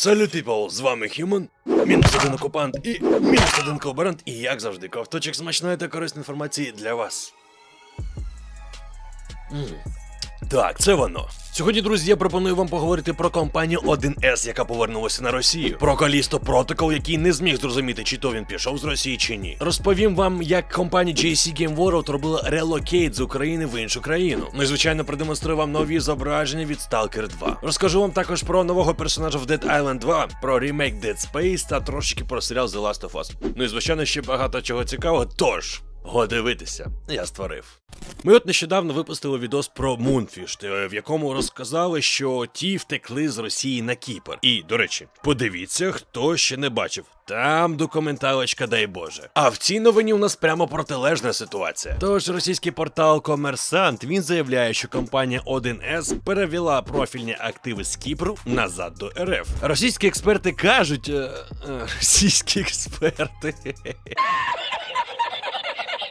Салют, people, з вами Хюман, мінус один окупант і мінус один колаборант, і як завжди, ковточок смачної та корисної інформації для вас. М. Так, це воно. Сьогодні, друзі, я пропоную вам поговорити про компанію 1С, яка повернулася на Росію. Про Калісто Протокол, який не зміг зрозуміти, чи то він пішов з Росії чи ні. Розповім вам, як компанія JC Game World робила релокейт з України в іншу країну. Ну і звичайно продемонструю вам нові зображення від Stalker 2. Розкажу вам також про нового персонажа в Dead Island 2, про ремейк Dead Space та трошечки про серіал The Last of Us. Ну і звичайно ще багато чого цікавого. Тож. Го дивитися, я створив. Ми от нещодавно випустили відос про Мунфіш, в якому розказали, що ті втекли з Росії на Кіпр. І, до речі, подивіться, хто ще не бачив. Там документалочка, дай Боже. А в цій новині у нас прямо протилежна ситуація. Тож російський портал Комерсант він заявляє, що компанія 1С перевела профільні активи з Кіпру назад до РФ. Російські експерти кажуть, е, е, російські експерти.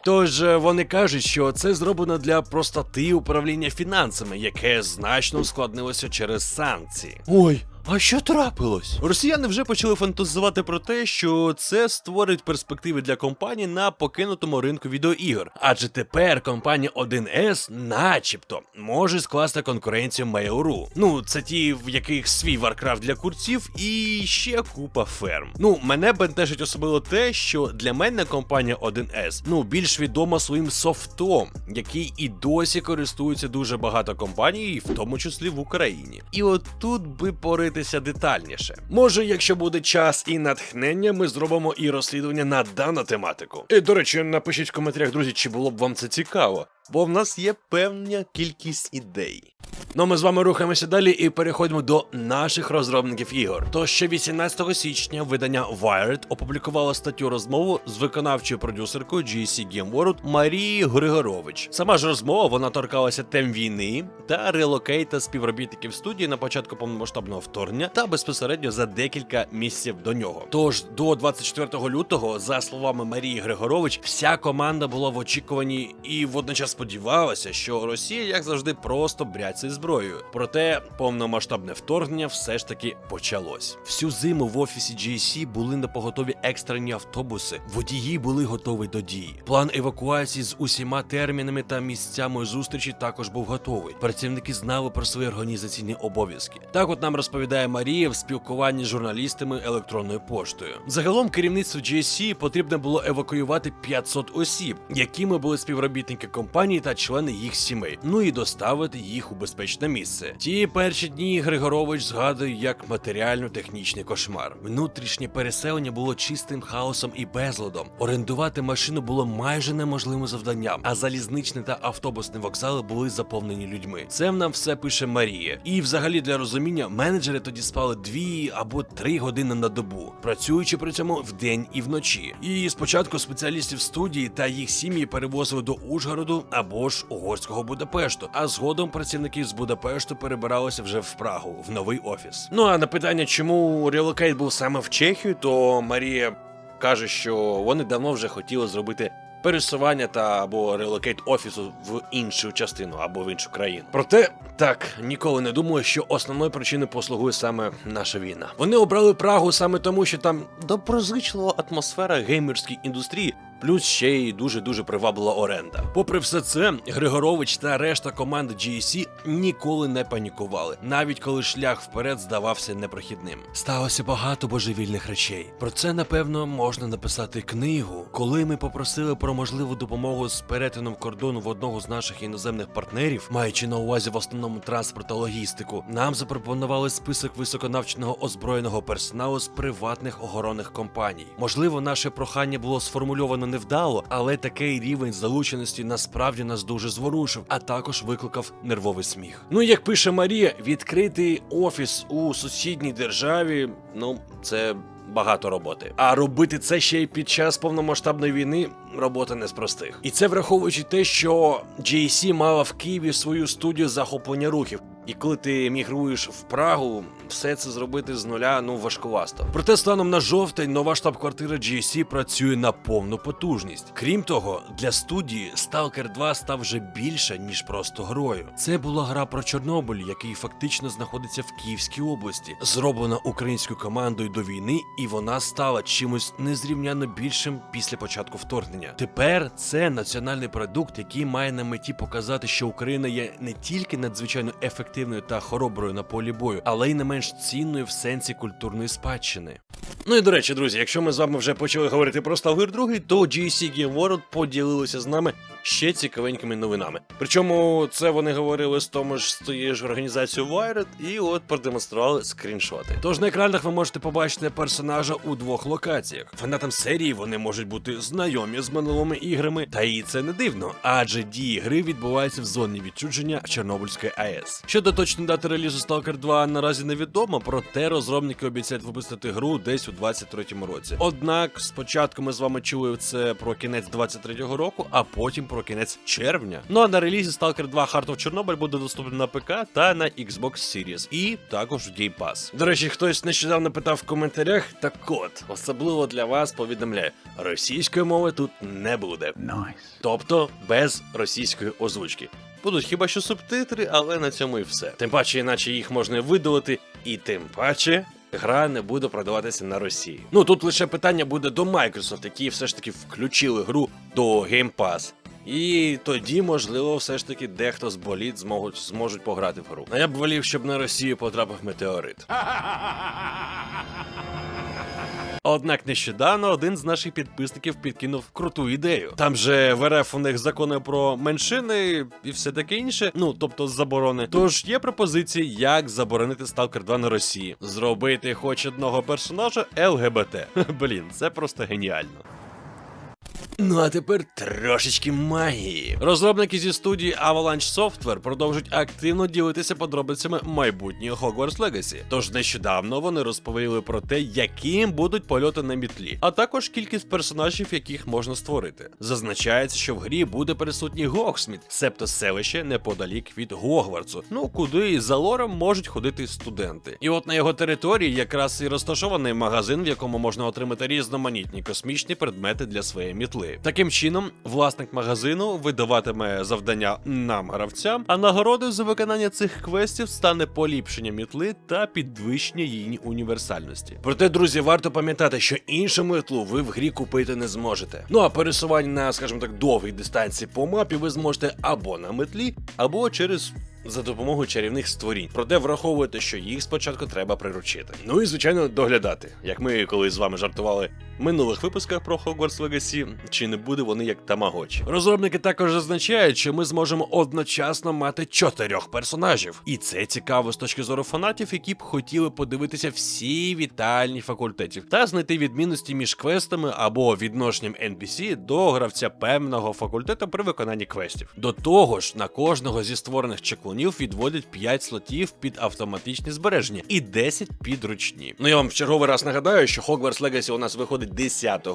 Тож е, вони кажуть, що це зроблено для простоти управління фінансами, яке значно ускладнилося через санкції. Ой. А що трапилось? Росіяни вже почали фантазувати про те, що це створить перспективи для компанії на покинутому ринку відеоігор. Адже тепер компанія 1С, начебто, може скласти конкуренцію Mail.ru. Ну, це ті, в яких свій Warcraft для курців і ще купа ферм. Ну, мене бентежить особливо те, що для мене компанія 1С ну більш відома своїм софтом, який і досі користується дуже багато компаній, в тому числі в Україні. І от тут би поритися детальніше. Може, якщо буде час і натхнення, ми зробимо і розслідування на дану тематику. І, до речі, напишіть в коментарях, друзі, чи було б вам це цікаво. Бо в нас є певна кількість ідей. Ну, ми з вами рухаємося далі і переходимо до наших розробників ігор. То ще 18 січня видання Wired опублікувало статтю розмову з виконавчою продюсеркою GC Game World Марією Григорович. Сама ж розмова вона торкалася тем війни та релокейта співробітників студії на початку повномасштабного вторгнення та безпосередньо за декілька місяців до нього. Тож до 24 лютого, за словами Марії Григорович, вся команда була в очікуванні і водночас сподівалася, що Росія, як завжди, просто бряться зброєю. Проте повномасштабне вторгнення все ж таки почалось. Всю зиму в офісі GSC були на поготові екстрені автобуси. Водії були готові до дії. План евакуації з усіма термінами та місцями зустрічі також був готовий. Працівники знали про свої організаційні обов'язки. Так, от нам розповідає Марія в спілкуванні з журналістами електронною поштою. Загалом керівництво GSC потрібно було евакуювати 500 осіб, якими були співробітники компанії та члени їх сімей. Ну і доставити їх у безпечне місце. Ті перші дні Григорович згадує як матеріально-технічний кошмар. Внутрішнє переселення було чистим хаосом і безладом. Орендувати машину було майже неможливим завданням, а залізничні та автобусні вокзали були заповнені людьми. Це нам все пише Марія. І, взагалі, для розуміння, менеджери тоді спали дві або три години на добу, працюючи при цьому вдень і вночі. І спочатку спеціалістів студії та їх сім'ї перевозили до Ужгороду або ж угорського Будапешту, а згодом працівники з Будапешту перебиралися вже в Прагу в новий офіс. Ну а на питання, чому релокейт був саме в Чехію, то Марія каже, що вони давно вже хотіли зробити. Пересування та або релокейт офісу в іншу частину або в іншу країну. Проте так ніколи не думаю, що основною причиною послугує саме наша війна. Вони обрали Прагу саме тому, що там доброзичлива атмосфера геймерської індустрії, плюс ще й дуже дуже приваблива оренда. Попри все це, Григорович та решта команди GSC ніколи не панікували, навіть коли шлях вперед здавався непрохідним. Сталося багато божевільних речей. Про це напевно можна написати книгу. Коли ми попросили про можливу допомогу з перетином кордону в одного з наших іноземних партнерів, маючи на увазі в основному транспорт та логістику, нам запропонували список високонавченого озброєного персоналу з приватних охоронних компаній. Можливо, наше прохання було сформульовано невдало, але такий рівень залученості насправді нас дуже зворушив, а також викликав нервовий сміх. Ну як пише Марія, відкрити офіс у сусідній державі, ну це. Багато роботи. А робити це ще й під час повномасштабної війни робота не з простих. І це враховуючи те, що JC мала в Києві свою студію захоплення рухів. І коли ти мігруєш в Прагу, все це зробити з нуля ну важкувасто. Проте станом на жовтень нова штаб-квартира GSC працює на повну потужність. Крім того, для студії Stalker 2 став вже більше ніж просто грою. Це була гра про Чорнобиль, який фактично знаходиться в Київській області, зроблена українською командою до війни, і вона стала чимось незрівняно більшим після початку вторгнення. Тепер це національний продукт, який має на меті показати, що Україна є не тільки надзвичайно ефективною та хороброю на полі бою, але й не менш цінною в сенсі культурної спадщини. Ну і до речі, друзі, якщо ми з вами вже почали говорити про Stalker 2, то GC Game World поділилися з нами ще цікавенькими новинами. Причому це вони говорили з тому ж з тією ж організацією Wired, і от продемонстрували скріншоти. Тож на екранах ви можете побачити персонажа у двох локаціях. Фанатам серії вони можуть бути знайомі з минулими іграми, та і це не дивно, адже дії гри відбуваються в зоні відчудження Чорнобильської АЕС. Щодо точної дати релізу Stalker 2 наразі невідомо, проте розробники обіцяють випустити гру десь у 23-му році. Однак спочатку ми з вами чули це про кінець 23-го року, а потім про кінець червня. Ну а на релізі Stalker 2 Heart of Chernobyl буде доступний на ПК та на Xbox Series, і також в Game Pass. До речі, хтось нещодавно питав в коментарях. Так от, особливо для вас повідомляю, російської мови тут не буде. Nice. Тобто без російської озвучки. Будуть хіба що субтитри, але на цьому і все. Тим паче, іначе їх можна видалити, і тим паче. Гра не буде продаватися на Росії. Ну тут лише питання буде до Microsoft, які все ж таки включили гру до Game Pass. І тоді, можливо, все ж таки дехто з боліт зможуть, зможуть пограти в гру. А я б волів, щоб на Росію потрапив метеорит. Однак нещодавно один з наших підписників підкинув круту ідею. Там же в РФ у них закони про меншини і все таке інше, ну тобто заборони. Тож є пропозиції, як заборонити Stalker 2 на Росії. Зробити хоч одного персонажа ЛГБТ. Блін, це просто геніально. Ну а тепер трошечки магії. Розробники зі студії Avalanche Software продовжують активно ділитися подробицями майбутнього Hogwarts Legacy. Тож нещодавно вони розповіли про те, яким будуть польоти на мітлі, а також кількість персонажів, яких можна створити. Зазначається, що в грі буде присутній Гоксміт, себто селище неподалік від Гогвартсу, ну куди і за лором можуть ходити студенти. І от на його території якраз і розташований магазин, в якому можна отримати різноманітні космічні предмети для своєї мітли. Таким чином, власник магазину видаватиме завдання нам, гравцям, а нагородою за виконання цих квестів стане поліпшення мітли та підвищення її універсальності. Проте, друзі, варто пам'ятати, що іншу митлу ви в грі купити не зможете. Ну а пересування на, скажімо так, довгій дистанції по мапі ви зможете або на метлі, або через. За допомогою чарівних створінь, проте враховуйте, що їх спочатку треба приручити. Ну і звичайно доглядати, як ми колись з вами жартували в минулих випусках про Hogwarts Legacy, чи не буде вони як тамагочі. Розробники також зазначають, що ми зможемо одночасно мати чотирьох персонажів, і це цікаво з точки зору фанатів, які б хотіли подивитися всі вітальні факультетів та знайти відмінності між квестами або відношенням NPC до гравця певного факультету при виконанні квестів. До того ж, на кожного зі створених чеклунів відводять 5 слотів під автоматичне збереження і 10 під ручні. Ну я вам в черговий раз нагадаю, що Hogwarts Legacy у нас виходить 10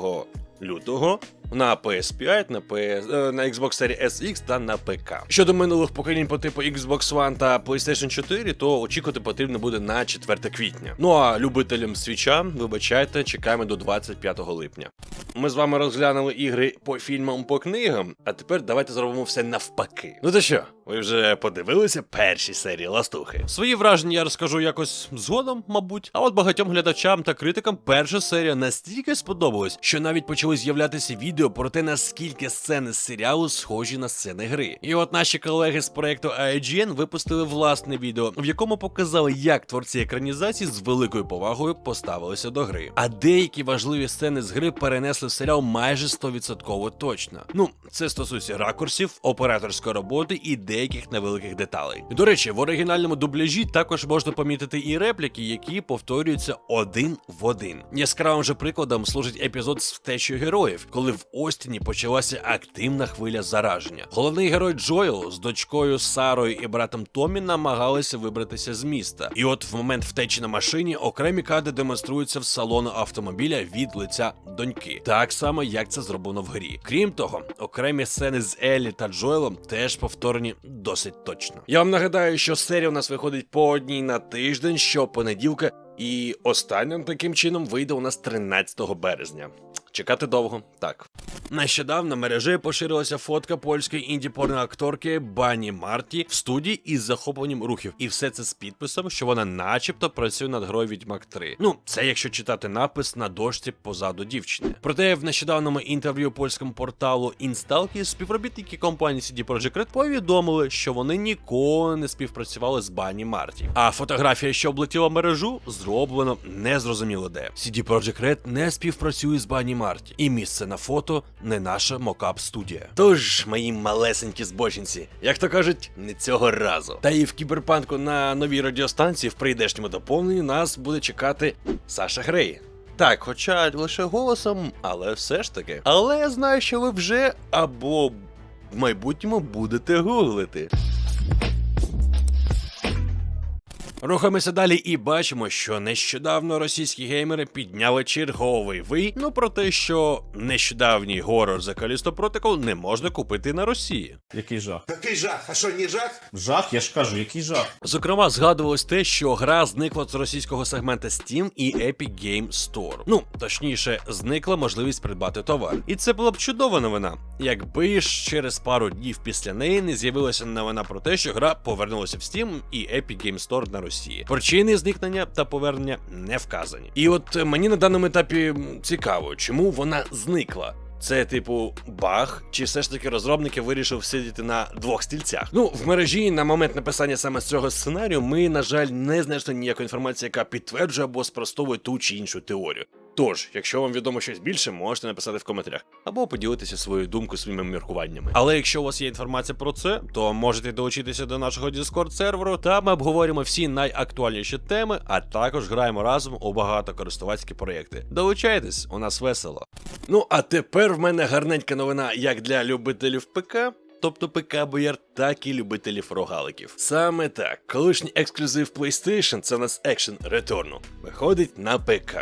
лютого на PS5, на PS, е, на Xbox Series SX та на ПК. Щодо минулих поколінь по типу Xbox One та PlayStation 4, то очікувати потрібно буде на 4 квітня. Ну а любителям свіча, вибачайте, чекаємо до 25 липня. Ми з вами розглянули ігри по фільмам, по книгам, а тепер давайте зробимо все навпаки. Ну то що, ви вже подивилися перші серії ластухи? Свої враження я розкажу якось згодом, мабуть. А от багатьом глядачам та критикам перша серія настільки сподобалась, що навіть почали з'являтися відео про те, наскільки сцени з серіалу схожі на сцени гри. І от наші колеги з проекту IGN випустили власне відео, в якому показали, як творці екранізації з великою повагою поставилися до гри. А деякі важливі сцени з гри перенесли в серіал майже 100% точно. Ну, це стосується ракурсів, операторської роботи і деяких невеликих деталей. До речі, в оригінальному дубляжі також можна помітити і репліки, які повторюються один в один. Яскравим же прикладом служить епізод з втечею героїв, коли в Остіні почалася активна хвиля зараження. Головний герой Джоел з дочкою Сарою і братом Томі намагалися вибратися з міста. І от в момент втечі на машині окремі кадри демонструються в салону автомобіля від лиця доньки. Так само, як це зроблено в грі. Крім того, окремі сцени з Еллі та Джоелом теж повторені досить точно. Я вам нагадаю, що серія у нас виходить по одній на тиждень щопонеділка, і останнім таким чином вийде у нас 13 березня. Чекати довго, так. Нещодавно в мережі поширилася фотка польської інді-порно акторки Бані Марті в студії із захопленням рухів, і все це з підписом, що вона, начебто, працює над грою Відьмак 3. Ну, це якщо читати напис на дошці позаду дівчини. Проте в нещодавному інтерв'ю польському порталу Instalki співробітники компанії CD Projekt Red повідомили, що вони ніколи не співпрацювали з Бані Марті. А фотографія, що облетіла мережу, зроблено незрозуміло де. CD Projekt Red не співпрацює з Бані Марті, і місце на фото не наша мокап студія. Тож, мої малесенькі збочинці, як то кажуть, не цього разу. Та і в кіберпанку на новій радіостанції в прийдешньому доповненні нас буде чекати Саша Грей. Так, хоча лише голосом, але все ж таки. Але я знаю, що ви вже або в майбутньому будете гуглити. Рухаємося далі і бачимо, що нещодавно російські геймери підняли черговий вий, ну про те, що нещодавній горор The Callisto Protocol не можна купити на Росії. Який жах? Який жах? А що, не жах? Жах, я ж кажу, який жах. Зокрема, згадувалось те, що гра зникла з російського сегмента Steam і Epic Game Store. Ну, точніше, зникла можливість придбати товар. І це була б чудова новина, якби ж через пару днів після неї не з'явилася новина про те, що гра повернулася в Steam і Epic Game Store на Росії. Причини зникнення та повернення не вказані. І от е, мені на даному етапі цікаво, чому вона зникла. Це, типу, баг, чи все ж таки розробники вирішив сидіти на двох стільцях? Ну, в мережі на момент написання саме цього сценарію ми, на жаль, не знайшли ніякої інформації, яка підтверджує або спростовує ту чи іншу теорію. Тож, якщо вам відомо щось більше, можете написати в коментарях або поділитися своєю думкою своїми міркуваннями. Але якщо у вас є інформація про це, то можете долучитися до нашого Discord серверу. Там ми обговорюємо всі найактуальніші теми, а також граємо разом у багатокористувацькі проєкти. Долучайтесь, у нас весело. Ну а тепер в мене гарненька новина як для любителів ПК. Тобто ПК бояр, так і любителів рогаликів. Саме так, колишній ексклюзив PlayStation, це у нас Action Return, виходить на ПК.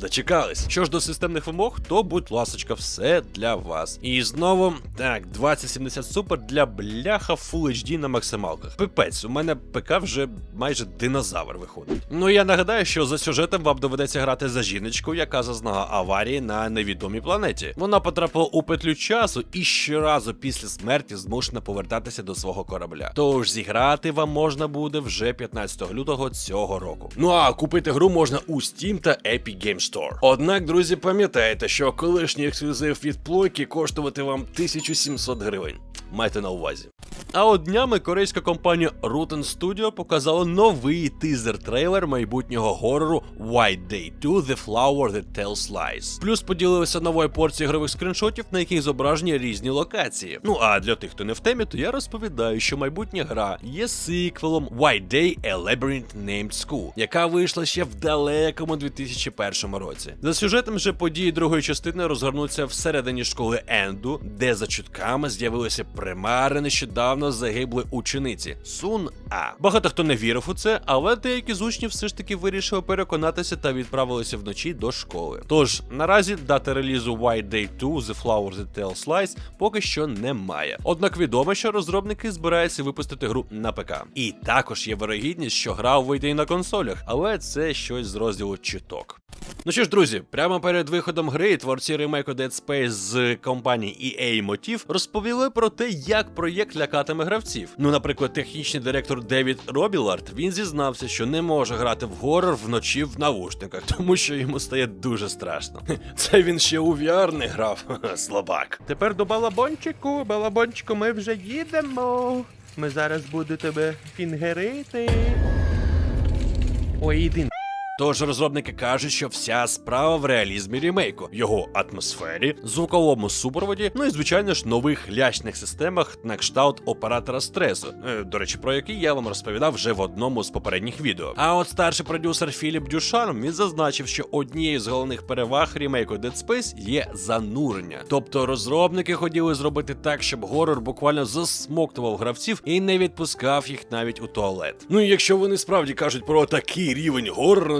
Дочекались. Що ж до системних вимог, то будь ласочка, все для вас. І знову так, 2070 Super для бляха Full HD на максималках. Пипець, у мене ПК вже майже динозавр виходить. Ну я нагадаю, що за сюжетом вам доведеться грати за жіночку, яка зазнала аварії на невідомій планеті. Вона потрапила у петлю часу і щоразу після смерті змушена повертатися до свого корабля. Тож зіграти вам можна буде вже 15 лютого цього року. Ну а купити гру можна у Steam та Epic Game Store. Однак, друзі, пам'ятайте, що колишній ексклюзив від плойки коштувати вам 1700 гривень. Майте на увазі. А от днями корейська компанія Rotten Studio показала новий тизер-трейлер майбутнього горору White Day 2 The Flower That Tells Lies. Плюс поділилися новою порцією ігрових скріншотів, на яких зображені різні локації. Ну а для тих, хто не в темі, то я розповідаю, що майбутня гра є сиквелом White Day A Labyrinth Named School, яка вийшла ще в далекому 2001 році. За сюжетом же події другої частини розгорнуться всередині школи Енду, де за чутками з'явилися примари нещодавно загиблої учениці Сун А. Багато хто не вірив у це, але деякі з учнів все ж таки вирішили переконатися та відправилися вночі до школи. Тож наразі дата релізу White Day 2 The Flower That Tells Lies поки що немає. Однак відомо, що розробники збираються випустити гру на ПК. І також є вирогідність, що гра вийде і на консолях, але це щось з розділу чіток. Ну що ж, друзі, прямо перед виходом гри творці ремейку Dead Space з компанії EA Motive розповіли про те, як проєкт лякатиме гравців. Ну, наприклад, технічний директор Девід Робілард він зізнався, що не може грати в горор вночі в навушниках, тому що йому стає дуже страшно. Це він ще у VR не грав, слабак. Тепер до балабончику, балабончику, ми вже їдемо. Ми зараз буду тебе фінгерити. Ой, іди. Тож розробники кажуть, що вся справа в реалізмі ремейку, його атмосфері, звуковому супроводі, ну і звичайно ж нових лячних системах на кшталт оператора стресу. Е, До речі, про який я вам розповідав вже в одному з попередніх відео. А от старший продюсер Філіп Дюшан він зазначив, що однією з головних переваг ремейку Dead Space є занурення. Тобто розробники хотіли зробити так, щоб горор буквально засмоктував гравців і не відпускав їх навіть у туалет. Ну і якщо вони справді кажуть про такий рівень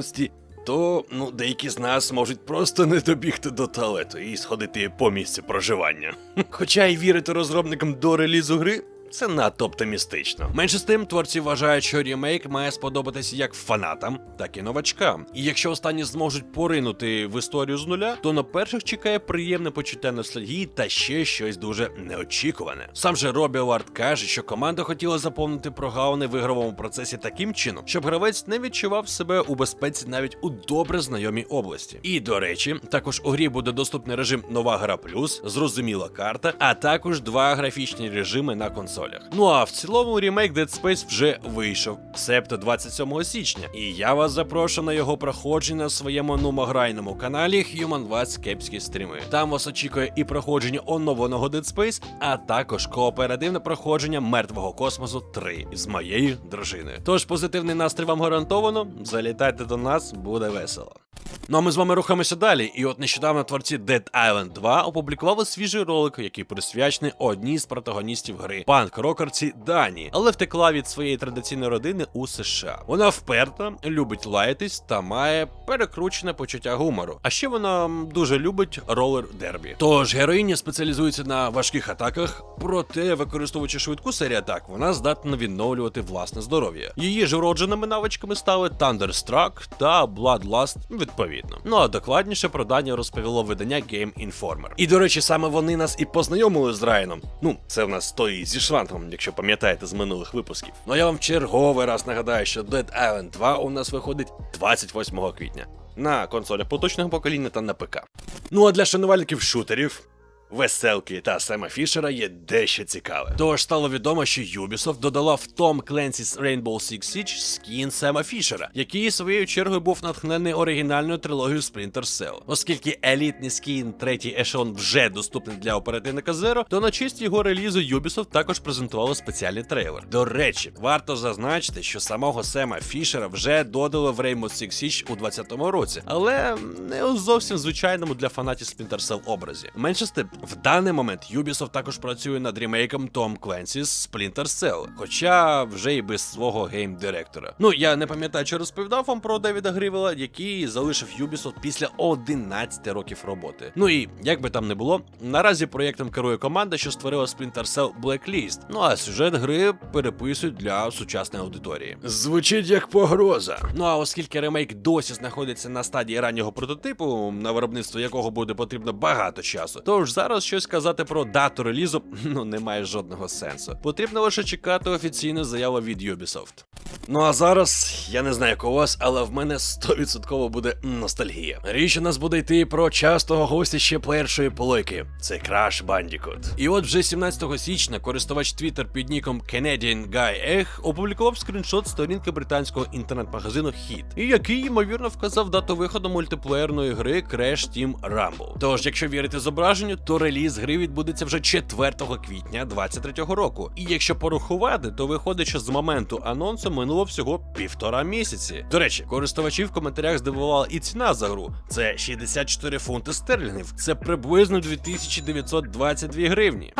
горорності, то ну деякі з нас можуть просто не добігти до туалету і сходити по місці проживання. Хоча й вірити розробникам до релізу гри. Це надто оптимістично. Менше з тим, творці вважають, що ремейк має сподобатися як фанатам, так і новачкам. І якщо останні зможуть поринути в історію з нуля, то на перших чекає приємне почуття ностальгії та ще щось дуже неочікуване. Сам же Робі Вард каже, що команда хотіла заповнити прогалини в ігровому процесі таким чином, щоб гравець не відчував себе у безпеці навіть у добре знайомій області. І до речі, також у грі буде доступний режим Нова гра плюс, зрозуміла карта, а також два графічні режими на консолях. Ну а в цілому ремейк Dead Space вже вийшов, себто 27 січня. І я вас запрошую на його проходження на своєму нумограйному каналі Human Wats Кепські стріми. Там вас очікує і проходження оновленого Dead Space, а також кооперативне проходження мертвого космосу 3 з моєю дружиною. Тож позитивний настрій вам гарантовано. Залітайте до нас, буде весело. Ну а ми з вами рухаємося далі. І от нещодавно творці Dead Island 2 опублікували свіжий ролик, який присвячений одній з протагоністів гри панк-рокерці Дані, але втекла від своєї традиційної родини у США. Вона вперта, любить лаятись та має перекручене почуття гумору. А ще вона дуже любить ролер дербі. Тож героїня спеціалізується на важких атаках, проте використовуючи швидку серію атак, вона здатна відновлювати власне здоров'я. Її ж уродженими навичками стали Thunderstruck та Bloodlust, відповідно. Ну а докладніше про Дані розповіло видання Game Informer. І до речі, саме вони нас і познайомили з Райаном. Ну, це в нас той зі Швантом, якщо пам'ятаєте з минулих випусків. Ну я вам черговий раз нагадаю, що Dead Island 2 у нас виходить 28 квітня. На консолях поточного покоління та на ПК. Ну а для шанувальників шутерів. Веселки та Сема Фішера є дещо цікаве. Тож стало відомо, що Ubisoft додала в Tom Clancy's Rainbow Six Siege скін Сема Фішера, який своєю чергою був натхнений оригінальною трилогією Splinter Cell. Оскільки елітний скін третій ешелон вже доступний для оперативника Zero, то на честь його релізу Ubisoft також презентували спеціальний трейлер. До речі, варто зазначити, що самого Сема Фішера вже додали в Rainbow Six Siege у 2020 році, але не у зовсім звичайному для фанатів Splinter Cell образі. Менше з тим, в даний момент Ubisoft також працює над ремейком Tom Clancy's Splinter Cell, хоча вже і без свого гейм-директора. Ну я не пам'ятаю, чи розповідав вам про Девіда Грівела, який залишив Ubisoft після 11 років роботи. Ну і як би там не було, наразі проєктом керує команда, що створила Splinter Cell Blacklist. Ну а сюжет гри переписують для сучасної аудиторії. Звучить як погроза. Ну а оскільки ремейк досі знаходиться на стадії раннього прототипу, на виробництво якого буде потрібно багато часу, тож зараз щось казати про дату релізу ну немає жодного сенсу. Потрібно лише чекати офіційну заяву від Ubisoft. Ну а зараз я не знаю як у вас, але в мене 100% буде ностальгія. Річ у нас буде йти про частого гостя першої полойки. Це Crash Bandicoot. І от вже 17 січня користувач Twitter під ніком Canadian Guy Egg опублікував скріншот сторінки британського інтернет-магазину Hit, і який ймовірно вказав дату виходу мультиплеєрної гри Crash Team Rumble. Тож, якщо вірити зображенню, то реліз гри відбудеться вже 4 квітня 23-го року. І якщо порахувати, то виходить, що з моменту анонсу минуло всього півтора місяці. До речі, користувачі в коментарях здивувала і ціна за гру. Це 64 фунти стерлінгів. Це приблизно 2922 гривні.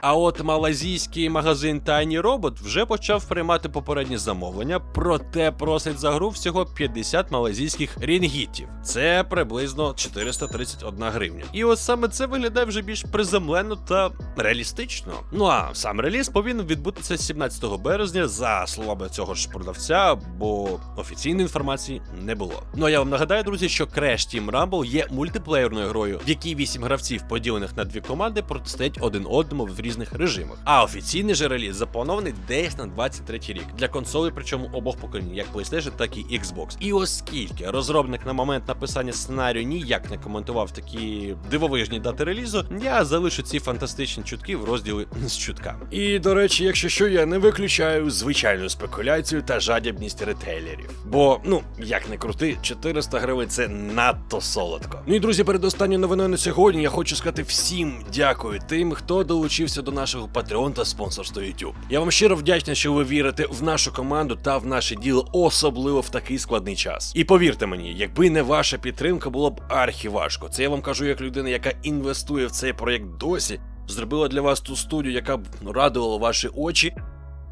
А от малазійський магазин Tiny Robot вже почав приймати попередні замовлення, проте просить за гру всього 50 малазійських рінгітів. Це приблизно 431 гривня. І от саме це виглядає вже більш приземлено та реалістично. Ну а сам реліз повинен відбутися 17 березня, за словами цього ж продавця, бо офіційної інформації не було. Ну а я вам нагадаю, друзі, що Crash Team Rumble є мультиплеєрною грою, в якій 8 гравців, поділених на дві команди, протистоять один одному в різних режимах. А офіційний же реліз запланований десь на 23 рік для консолей, причому обох поколінь, як PlayStation, так і Xbox. І оскільки розробник на момент написання сценарію ніяк не коментував такі дивовижні дати релізу, я залишу ці фантастичні чутки в розділі з чутками. І до речі, якщо що, я не виключаю звичайну спекуляцію та жадібність ретейлерів. Бо, ну як не крути, 400 гривень це надто солодко. Ну і друзі, перед останньою новиною на сьогодні я хочу сказати всім дякую тим, хто долучився до нашого Patreon та спонсорства YouTube. Я вам щиро вдячний, що ви вірите в нашу команду та в наше діло, особливо в такий складний час. І повірте мені, якби не ваша підтримка, було б архіважко. Це я вам кажу як людина, яка інвестує в цей проєкт досі, зробила для вас ту студію, яка б радувала ваші очі.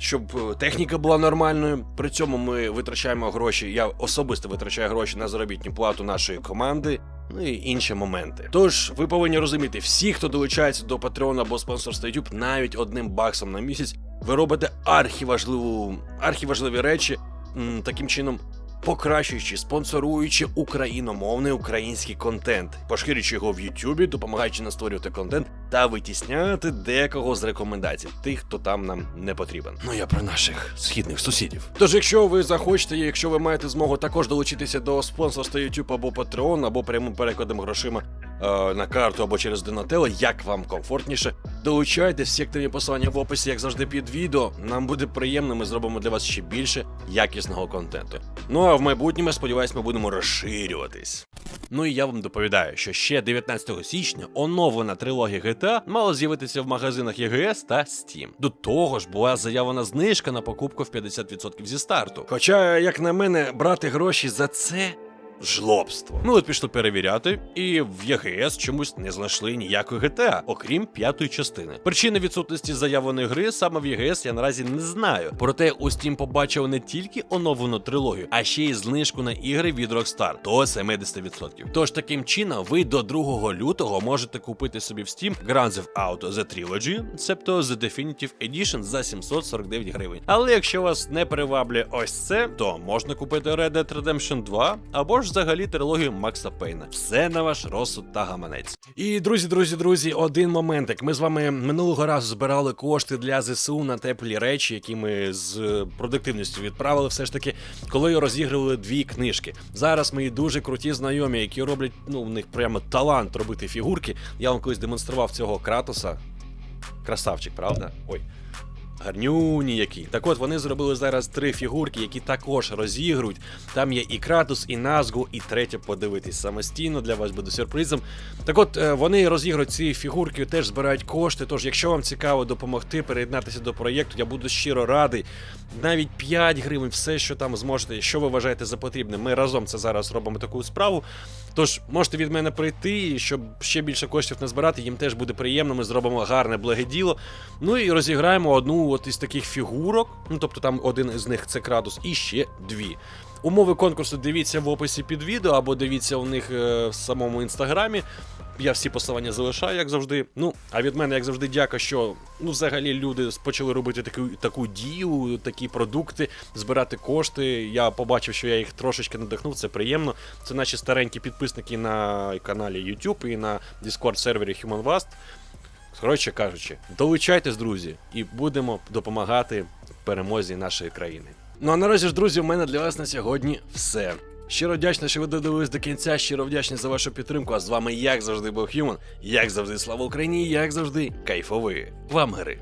Щоб е, техніка була нормальною. При цьому ми витрачаємо гроші. Я особисто витрачаю гроші на заробітну плату нашої команди. Ну і інші моменти. Тож ви повинні розуміти, всі, хто долучається до Patreon або спонсорства YouTube, навіть одним баксом на місяць, ви робите архіважливу, архіважливі речі, таким чином покращуючи, спонсоруючи україномовний український контент, поширюючи його в Ютубі, допомагаючи нам створювати контент та витісняти декого з рекомендацій, тих, хто там нам не потрібен. Ну я про наших східних сусідів. Тож, якщо ви захочете, якщо ви маєте змогу також долучитися до спонсорства YouTube або Patreon, або прямим перекладом грошима на карту або через Donatello, як вам комфортніше, долучайтесь, всі активні посилання в описі, як завжди, під відео. Нам буде приємно, ми зробимо для вас ще більше якісного контенту. Ну а в майбутньому, сподіваюсь, ми будемо розширюватись. Ну і я вам доповідаю, що ще 19 січня оновлена трилогія GTA мала з'явитися в магазинах EGS та Steam. До того ж, була заявлена знижка на покупку в 50% зі старту. Хоча, як на мене, брати гроші за це. Жлобство. Ми от пішли перевіряти, і в ЄГС чомусь не знайшли ніякої GTA, окрім п'ятої частини. Причини відсутності заявленої гри саме в ЄГС я наразі не знаю. Проте у Steam побачив не тільки оновлену трилогію, а ще й знижку на ігри від Rockstar до 70%. Тож таким чином ви до 2 лютого можете купити собі в Steam Grand Theft Auto The Trilogy, цебто The Definitive Edition за 749 гривень. Але якщо вас не приваблює ось це, то можна купити Red Dead Redemption 2 або ж взагалі трилогію Макса Пейна. Все на ваш розсуд та гаманець. І друзі, друзі, друзі, один моментик. Ми з вами минулого разу збирали кошти для ЗСУ на теплі речі, які ми з продуктивністю відправили. Все ж таки, коли розігрували дві книжки. Зараз мої дуже круті знайомі, які роблять, ну, в них прямо талант робити фігурки. Я вам колись демонстрував цього Кратоса. Красавчик, правда? Ой. Гарнюні які. Так от вони зробили зараз три фігурки, які також розігрують. Там є і Кратус, і Назгу, і третя подивитись самостійно для вас буде сюрпризом. Так от е, вони розігрують ці фігурки, теж збирають кошти. Тож, якщо вам цікаво допомогти приєднатися до проєкту, я буду щиро радий. Навіть 5 гривень, все, що там зможете, що ви вважаєте за потрібне. Ми разом це зараз робимо таку справу. Тож можете від мене прийти, щоб ще більше коштів назбирати, їм теж буде приємно. Ми зробимо гарне благе діло. Ну і розіграємо одну от із таких фігурок. Ну тобто там один з них це крадус, і ще дві. Умови конкурсу дивіться в описі під відео або дивіться у них е, в самому інстаграмі. Я всі посилання залишаю, як завжди. Ну, а від мене, як завжди, дяка, що ну, взагалі люди почали робити таку, таку дію, такі продукти, збирати кошти. Я побачив, що я їх трошечки надихнув, це приємно. Це наші старенькі підписники на каналі YouTube і на Discord сервері HumanVast. Коротше кажучи, долучайтесь, друзі, і будемо допомагати перемозі нашої країни. Ну а наразі ж, друзі, у мене для вас на сьогодні все. Щиро вдячний, що ви додивились до кінця. Щиро вдячний за вашу підтримку. А з вами, як завжди, був Хьюман. Як завжди, слава Україні, як завжди, кайфові вам гри.